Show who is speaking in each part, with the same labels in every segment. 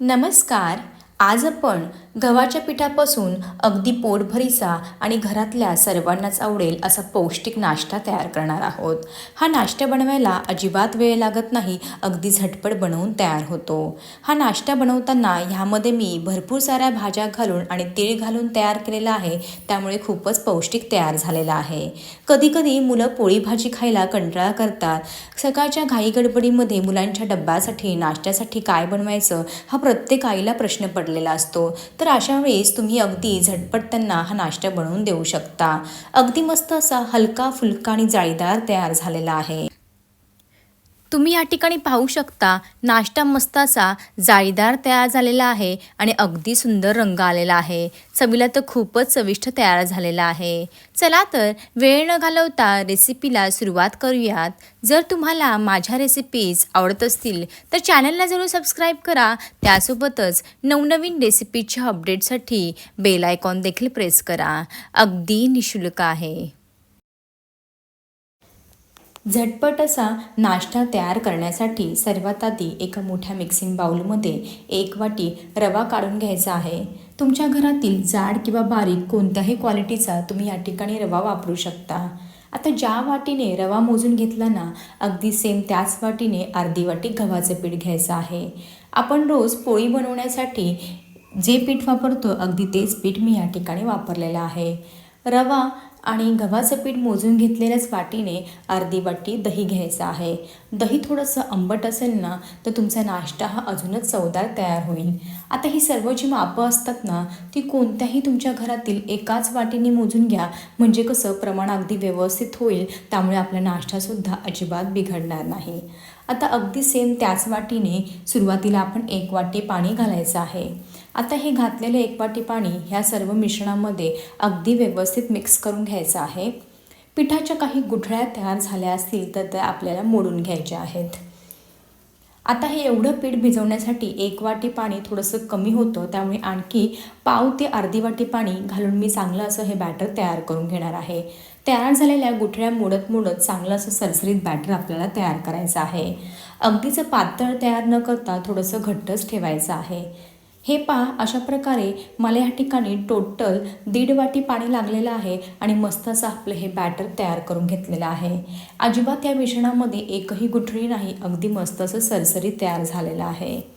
Speaker 1: नमस्कार. आज आपण गव्हाच्या पिठापासून अगदी पोटभरीचा आणि घरातल्या सर्वांनाच आवडेल असा पौष्टिक नाश्ता तयार करणार आहोत. हा नाश्ता बनवायला अजिबात वेळ लागत नाही अगदी झटपट बनवून तयार होतो. हा नाश्ता बनवताना ह्यामध्ये मी भरपूर साऱ्या भाज्या घालून आणि तीळ घालून तयार केलेला आहे त्यामुळे खूपच पौष्टिक तयार झालेला आहे. कधीकधी मुलं पोळी भाजी खायला कंटाळा करतात. सकाळच्या घाई गडबडीमध्ये मुलांच्या डब्यासाठी नाश्त्यासाठी काय बनवायचं हा प्रत्येक आईला प्रश्न पडला लागलेला असतो. तर अशा वेळेस तुम्ही अगदी झटपट त्यांना हा नाश्ता बनवून देऊ शकता. अगदी मस्त असा हलका फुलका आणि जाळीदार तयार झालेला आहे. तुम्ही या ठिकाणी पाहू शकता नाश्ता मस्ताचा जाळीदार तयार झालेला आहे आणि अगदी सुंदर रंग आलेला आहे. चवीला तर खूपच चविष्ट तयार झालेला आहे. चला तर वेळ न घालवता रेसिपीला सुरुवात करूयात. जर तुम्हाला माझ्या रेसिपीज आवडत असतील तर चॅनलला जरूर सबस्क्राईब करा. त्यासोबतच नवनवीन रेसिपीच्या अपडेटसाठी बेल आयकॉन देखील प्रेस करा. अगदी निशुल्क आहे. झटपट असा नाश्ता तयार करण्यासाठी सर्वात आधी एका मोठ्या मिक्सिंग बाउलमध्ये एक वाटी रवा काढून घ्यायचा आहे. तुमच्या घरातील जाड किंवा बारीक कोणत्याही क्वालिटीचा तुम्ही या ठिकाणी रवा वापरू शकता. आता ज्या वाटीने रवा मोजून घेतला ना अगदी सेम त्याच वाटीने अर्धी वाटी गव्हाचं पीठ घ्यायचं आहे. आपण रोज पोळी बनवण्यासाठी जे पीठ वापरतो अगदी तेच पीठ मी या ठिकाणी वापरलेलं आहे. रवा आणि गव्हाचं पीठ मोजून घेतलेल्याच वाटीने अर्धी वाटी दही घ्यायचं आहे. दही थोडंसं आंबट असेल ना तर तुमचा नाश्ता हा अजूनच चवदार तयार होईल. आता ही सर्व जी मापं असतात ना ती कोणत्याही तुमच्या घरातील एकाच वाटीने मोजून घ्या. म्हणजे कसं प्रमाण अगदी व्यवस्थित होईल त्यामुळे आपला नाश्तासुद्धा अजिबात बिघडणार नाही. आता अगदी सेम त्याच वाटीने सुरुवातीला आपण एक वाटी पाणी घालायचं आहे. आता हे घातलेले एक वाटी पाणी ह्या सर्व मिश्रणामध्ये अगदी व्यवस्थित मिक्स करून घ्यायचं आहे. पिठाच्या काही गुठळ्या तयार झाल्या असतील तर त्या आपल्याला मोडून घ्यायच्या आहेत. आता हे एवढं पीठ भिजवण्यासाठी एक वाटी पाणी थोडंसं कमी होतं त्यामुळे आणखी पाव ते अर्धी वाटी पाणी घालून मी चांगलं असं हे बॅटर तयार करून घेणार आहे. तयार झालेल्या गुठळ्या मोडत मोडत चांगलं असं सरसरीत बॅटर आपल्याला तयार करायचं आहे. अगदीचं पातळ तयार न करता थोडंसं घट्टच ठेवायचं आहे. हे पहा अशा प्रकारे मला ह्या ठिकाणी टोटल दीड वाटी पाणी लागलेलं आहे आणि मस्त असं आपलं हे बॅटर तयार करून घेतलेलं आहे. अजिबात या मिश्रणामध्ये एकही गुठळी नाही अगदी मस्त असं सरसरी तयार झालेलं आहे.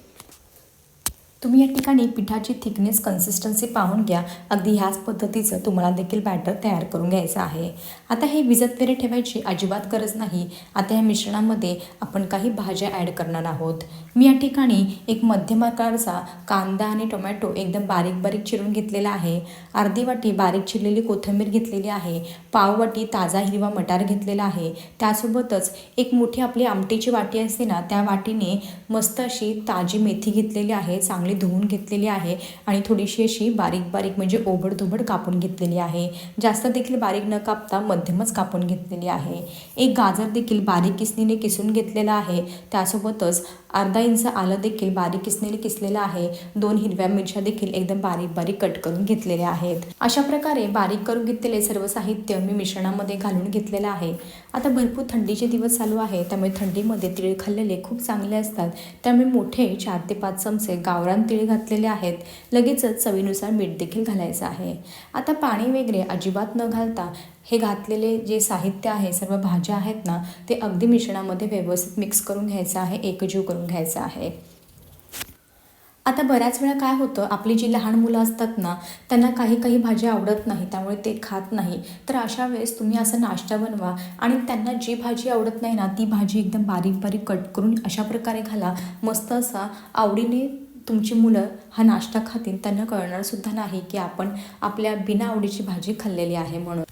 Speaker 1: तुम्ही या ठिकाणी पिठाची थिकनेस कन्सिस्टन्सी पाहून घ्या. अगदी ह्याच पद्धतीचं तुम्हाला देखील बॅटर तयार करून घ्यायचं आहे. आता हे विजत वगैरे ठेवायची अजिबात गरज नाही. आता या मिश्रणामध्ये आपण काही भाज्या ॲड करणार आहोत. मी या ठिकाणी एक मध्यम आकारचा कांदा आणि टोमॅटो एकदम बारीक बारीक चिरून घेतलेला आहे. अर्धी वाटी बारीक चिरलेली कोथिंबीर घेतलेली आहे. पाव वाटी ताजा हिरवा मटार घेतलेला आहे. त्यासोबतच एक मोठी आपली आमटीची वाटी असते ना त्या वाटीने मस्त अशी ताजी मेथी घेतलेली आहे. चांगली धुवून घेतलेली आहे आणि थोडीशी अशी बारीक बारीक म्हणजे ओबडधोबड कापून घेतलेली आहे. जास्त देखील बारीक न कापता मध्यमच कापून घेतलेली आहे. एक गाजर देखील बारीक किसणीने किसून घेतलेला आहे. त्यासोबतच अर्धा इंच आलं देखील बारीक किसणीने किसलेलं आहे. दोन हिरव्या मिरच्या देखील एकदम बारीक बारीक कट करून घेतलेल्या आहेत. अशा प्रकारे बारीक करून घेतलेले सर्व साहित्य मी मिश्रणामध्ये घालून घेतलेलं आहे. आता भरपूर थंडीचे दिवस चालू आहे त्यामुळे थंडीमध्ये तिळ खाल्लेले खूप चांगले असतात. त्यामुळे मोठे चार ते पाच चमचे गावरान तीळ घातलेले आहेत. लगेचच चवीनुसार मीठ देखील घालायचं आहे. आता पाणी वगैरे अजिबात न घालता हे घातलेले जे साहित्य आहे सर्व भाज्या आहेत ना ते अगदी मिश्रणामध्ये व्यवस्थित मिक्स करून घ्यायचं आहे एकजीव करून घ्यायचं आहे. आता बऱ्याच वेळा काय होतं आपली जी लहान मुलं असतात ना त्यांना काही काही भाज्या आवडत नाही त्यामुळे ते खात नाही. तर अशा वेळेस तुम्ही असा नाश्ता बनवा आणि त्यांना जी भाजी आवडत नाही ना ती भाजी एकदम बारीक बारीक कट करून अशा प्रकारे घाला. मस्त असा आवडीने तुमची मुलं हा नाश्ता खातील त्यांना कळणारसुद्धा नाही की आपण आपल्या बिना आवडीची भाजी खाल्लेली आहे म्हणून.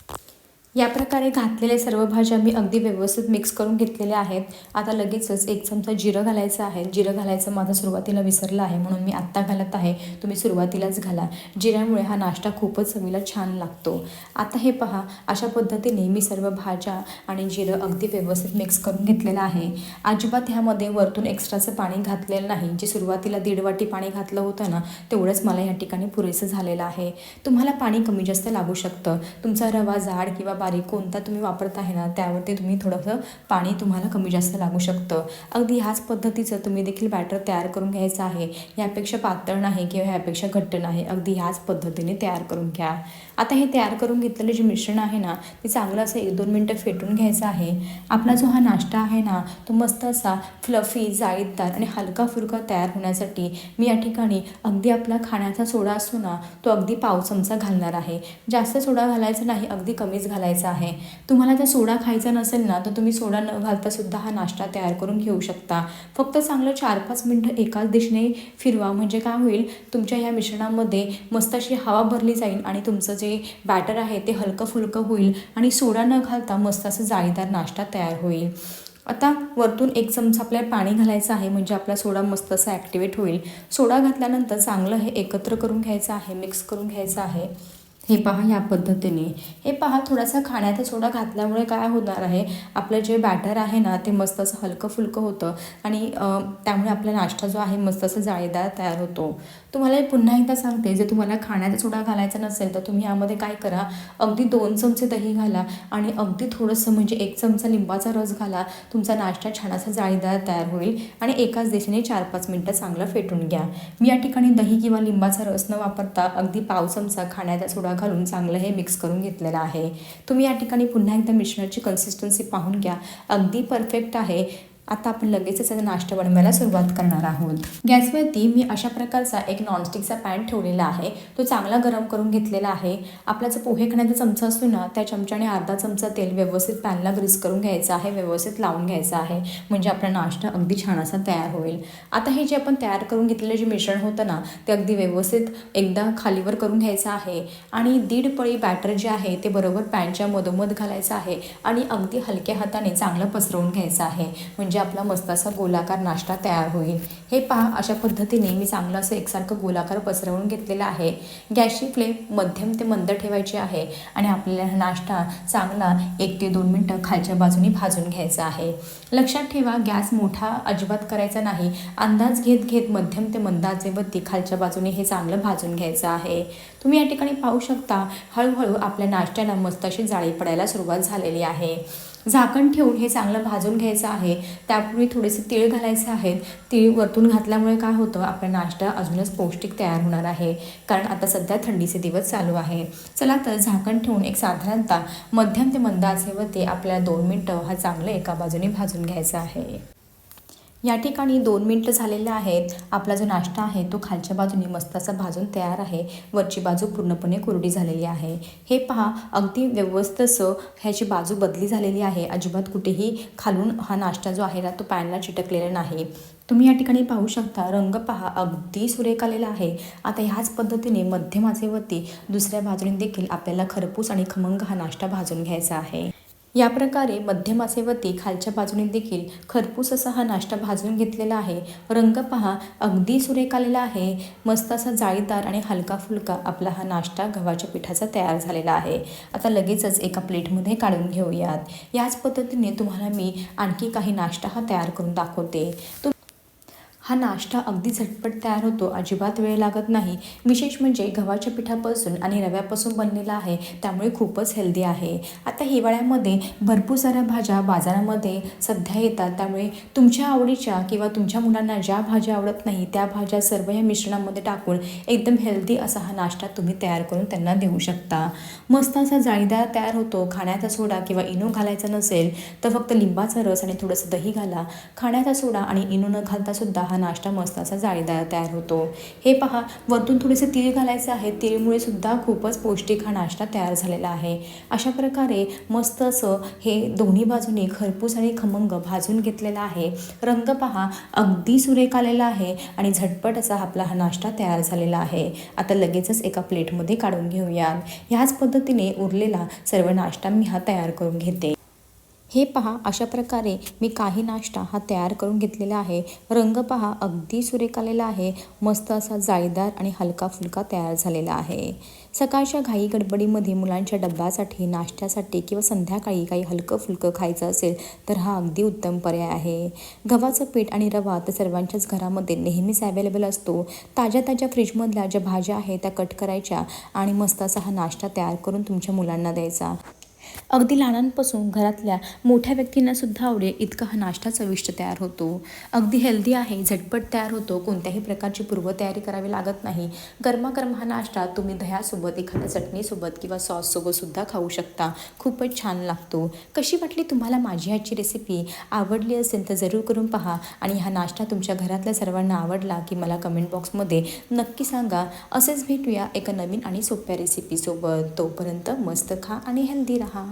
Speaker 1: या प्रकारे घातलेल्या सर्व भाज्या मी अगदी व्यवस्थित मिक्स करून घेतलेल्या आहेत. आता लगेचच एक चमचा जिरं घालायचं आहे. जिरं घालायचं माझं सुरुवातीला विसरलं आहे म्हणून मी आत्ता घालत आहे. तुम्ही सुरुवातीलाच घाला. जिऱ्यामुळे हा नाश्ता खूपच चवीला छान लागतो. आता हे पहा अशा पद्धतीने मी सर्व भाज्या आणि जिरं अगदी व्यवस्थित मिक्स करून घेतलेलं आहे. अजिबात ह्यामध्ये वरतून एक्स्ट्राचं पाणी घातलेलं नाही. जे सुरुवातीला दीड वाटी पाणी घातलं होतं ना तेवढंच मला या ठिकाणी पुरेसं झालेलं आहे. तुम्हाला पाणी कमी जास्त लागू शकतं. तुमचा रवा जाड किंवा बारीक कोणता तुम्ही वापरत आहे ना त्यावरती तुम्ही थोडंसं पाणी तुम्हाला कमी जास्त लागू शकतं. अगदी ह्याच पद्धतीचं तुम्ही देखील बॅटर तयार करून घ्यायचं आहे. ह्यापेक्षा पातळ नाही किंवा ह्यापेक्षा घट्ट नाही. अगदी ह्याच पद्धतीने तयार करून घ्या. आता हे तयार करून घेतलेलं जे मिश्रण आहे ना ते चांगलं असं एक दोन मिनटं फेटून घ्यायचं आहे. आपला जो हा नाश्ता आहे ना तो मस्त असा फ्लफी जाळीदार आणि हलका फुलका तयार होण्यासाठी मी या ठिकाणी अगदी आपला खाण्याचा सोडा असतो ना तो अगदी पाव चमचा घालणार आहे. जास्त सोडा घालायचा नाही अगदी कमीच घालायचा आहे. तुम्हाला जर सोडा खायचा नसेल ना तर तुम्ही सोडा न घालता सुद्धा हा नाश्ता तयार करून घेऊ शकता. फक्त चांगलं चार पाच मिनटं एकाच दिशेने फिरवा. म्हणजे काय होईल तुमच्या या मिश्रणामध्ये मस्त अशी हवा भरली जाईल आणि तुमचं जे बॅटर आहे ते हलकं फुलकं होईल आणि सोडा न घालता मस्त असं जाळीदार नाश्ता तयार होईल. आता वरतून एक चमचा आपल्याला पाणी घालायचं आहे म्हणजे आपला सोडा मस्त असा ॲक्टिवेट होईल. सोडा घातल्यानंतर चांगलं हे एकत्र करून घ्यायचं आहे मिक्स करून घ्यायचं आहे. हे पहा या पद्धतीने. हे पहा थोडासा खाण्याचा सोडा घातल्यामुळे काय होणार आहे? आपलं जे बॅटर आहे ना ते मस्त असं हलकं फुलकं होतं आणि त्यामुळे आपला नाश्ता जो आहे मस्त असं जाळीदार तयार होतो. तुम्हाला हे पुन्हा एकदा सांगते जर तुम्हाला खाण्याचा सोडा घालायचा नसेल तर तुम्ही यामध्ये काय करा? अगदी दोन चमचे दही घाला आणि अगदी थोडंसं म्हणजे एक चमचा लिंबाचा रस घाला. तुमचा नाश्ता छान असा जाळीदार तयार होईल आणि एकाच दिशेने चार पाच मिनटं चांगलं फेटून घ्या. मी या ठिकाणी दही किंवा लिंबाचा रस न वापरता अगदी पाव चमचा खाण्याचा सोडा घालून चांगलं हे मिक्स करून घेतलेलं आहे. तुम्ही या ठिकाणी पुन्हा एकदा मिश्रणाची कन्सिस्टन्सी पाहून घ्या. अगदी परफेक्ट आहे. आता आपण लगेचच त्याचा नाश्ता बनवायला सुरुवात करणार आहोत. गॅसवरती मी अशा प्रकारचा एक नॉनस्टिकचा पॅन ठेवलेला आहे. तो चांगला गरम करून घेतलेला आहे. आपला जो पोहे खाण्याचा चमचा असतो ना त्या चमच्याने अर्धा चमचा तेल व्यवस्थित पॅनला ग्रीस करून घ्यायचा आहे व्यवस्थित लावून घ्यायचा आहे. म्हणजे आपला नाश्ता अगदी छान असा तयार होईल. आता हे जे आपण तयार करून घेतलेलं जे मिश्रण होतं ना ते अगदी व्यवस्थित एकदा खालीवर करून घ्यायचं आहे. आणि दीड पळी बॅटर जे आहे ते बरोबर पॅनच्या मधोमध घालायचं आहे. आणि अगदी हलक्या हाताने चांगलं पसरवून घ्यायचं आहे. म्हणजे म्हणजे आपला मस्त असा गोलाकार नाश्ता तयार होईल. हे पहा अशा पद्धतीने मी चांगलं असं एकसारखं गोलाकार पसरवून घेतलेलं आहे. गॅसची फ्लेम मध्यम ते मंद ठेवायची आहे आणि आपल्याला हा नाश्ता चांगला एक ते दोन मिनटं खालच्या बाजूने भाजून घ्यायचा आहे. लक्षात ठेवा गॅस मोठा अजिबात करायचा नाही. अंदाज घेत घेत मध्यम ते मंद आचेवरती खालच्या बाजूने हे चांगलं भाजून घ्यायचं आहे. तुम्ही या ठिकाणी पाहू शकता हळूहळू आपल्या नाश्त्याला मस्त अशी जाळी पडायला सुरुवात झालेली आहे. झाकण ठेवून हे चांगलं भाजून घ्यायचं आहे. त्यापूर्वी थोडेसे तीळ घालायचे आहेत. तीळ वरतून घातल्यामुळे काय होतं आपला नाश्ता अजूनच पौष्टिक तयार होणार आहे. कारण आता सध्या थंडीचे दिवस चालू आहे. चला तर झाकण ठेवून एक साधारणतः मध्यम ते मंद आचेवरती आपल्याला दोन मिनटं हा चांगलं एका बाजूने भाजून घ्यायचा आहे. या ठिकाणी दोन मिनटं झालेले आहेत. आपला जो नाश्ता आहे तो खालच्या बाजूने मस्त असा भाजून तयार आहे. वरची बाजू पूर्णपणे कोरडी झालेली आहे. हे पहा अगदी व्यवस्थित असं ह्याची बाजू बदली झालेली आहे. अजिबात कुठेही खालून हा नाश्ता जो आहे ना तो पॅनला चिटकलेला नाही. तुम्ही या ठिकाणी पाहू शकता रंग पहा अगदी सुरेख आलेला आहे. आता ह्याच पद्धतीने मध्यमाचेवरती दुसऱ्या बाजूने देखील आपल्याला खरपूस आणि खमंग हा नाश्ता भाजून घ्यायचा आहे. या प्रकारे मध्यम आचेवरती खालच्या बाजूने देखील खरपूस असा हा नाश्ता भाजून घेतलेला आहे. रंग पहा अगदी सुरेख आलेला आहे. मस्त असा जाळीदार आणि हलका फुलका आपला हा नाश्ता गव्हाच्या पिठाचा तयार झालेला आहे. आता लगेचच एका प्लेटमध्ये काढून घेऊयात. याच पद्धतीने तुम्हाला मी आणखी काही नाश्ता हा तयार करून दाखवते. तो हा नाश्ता अगदी झटपट तयार होतो. अजिबात वेळ लागत नाही. विशेष म्हणजे गव्हाच्या पिठापासून आणि रव्यापासून बनलेला आहे. त्यामुळे खूपच हेल्दी आहे. आता हिवाळ्यामध्ये भरपूर साऱ्या भाज्या बाजारामध्ये सध्या येतात. त्यामुळे तुमच्या आवडीच्या किंवा तुमच्या मुलांना ज्या भाज्या आवडत नाही त्या भाज्या सर्व या मिश्रणामध्ये टाकून एकदम हेल्दी असा हा नाश्ता तुम्ही तयार करून त्यांना देऊ शकता. मस्त असा जाळीदार तयार होतो. खाण्याचा सोडा किंवा इनो घालायचा नसेल तर फक्त लिंबाचा रस आणि थोडंसं दही घाला. खाण्याचा सोडा आणि इनो न घालता सुद्धा हा नाश्ता मस्त असा जाळीदार तयार होतो. हे पहा वरतून थोडेसे तीळ घालायचे आहे तीळमुळे सुद्धा खूपच पौष्टिक हा नाश्ता तयार झालेला आहे. अशा प्रकारे मस्त असं हे दोन्ही बाजूने खरपूस आणि खमंग भाजून घेतलेला आहे. रंग पहा अगदी सुरेख आलेला आहे आणि झटपट असा आपला हा नाश्ता तयार झालेला आहे. आता लगेचच एका प्लेटमध्ये काढून घेऊयात ह्याच पद्धतीने उरलेला सर्व नाश्ता मी हा तयार करून घेते. हे पहा अशा प्रकारे मी काही नाश्ता हा तयार करून घेतलेला आहे. रंग पहा अगदी सुरेख आलेला आहे. मस्त असा जाळीदार आणि हलका फुलका तयार झालेला आहे. सकाळच्या घाई गडबडीमध्ये मुलांच्या डब्यासाठी नाश्त्यासाठी किंवा संध्याकाळी काही हलकं फुलकं खायचं असेल तर हा अगदी उत्तम पर्याय आहे. गव्हाचं पीठ आणि रवा तर सर्वांच्याच घरामध्ये नेहमीच अवेलेबल असतो. ताज्या ताज्या फ्रीजमधल्या ज्या भाज्या आहेत त्या कट करायच्या आणि मस्त असा हा नाश्ता तयार करून तुमच्या मुलांना द्यायचा. अगदी लहानांपासून घरातल्या मोठ्या व्यक्तींनासुद्धा आवडेल इतका हा नाश्ता चविष्ट तयार होतो. अगदी हेल्दी आहे झटपट तयार होतो कोणत्याही प्रकारची पूर्वतयारी करावी लागत नाही. गरमागरम हा नाश्ता तुम्ही दह्यासोबत एखाद्या चटणीसोबत किंवा सॉससोबतसुद्धा खाऊ शकता. खूपच छान लागतो. कशी वाटली तुम्हाला माझी आजची रेसिपी आवडली असेल तर जरूर करून पहा. आणि हा नाश्ता तुमच्या घरातल्या सर्वांना आवडला की मला कमेंट बॉक्समध्ये नक्की सांगा. असेच भेटूया एका नवीन आणि सोप्या रेसिपीसोबत तोपर्यंत मस्त खा आणि हेल्दी राहा.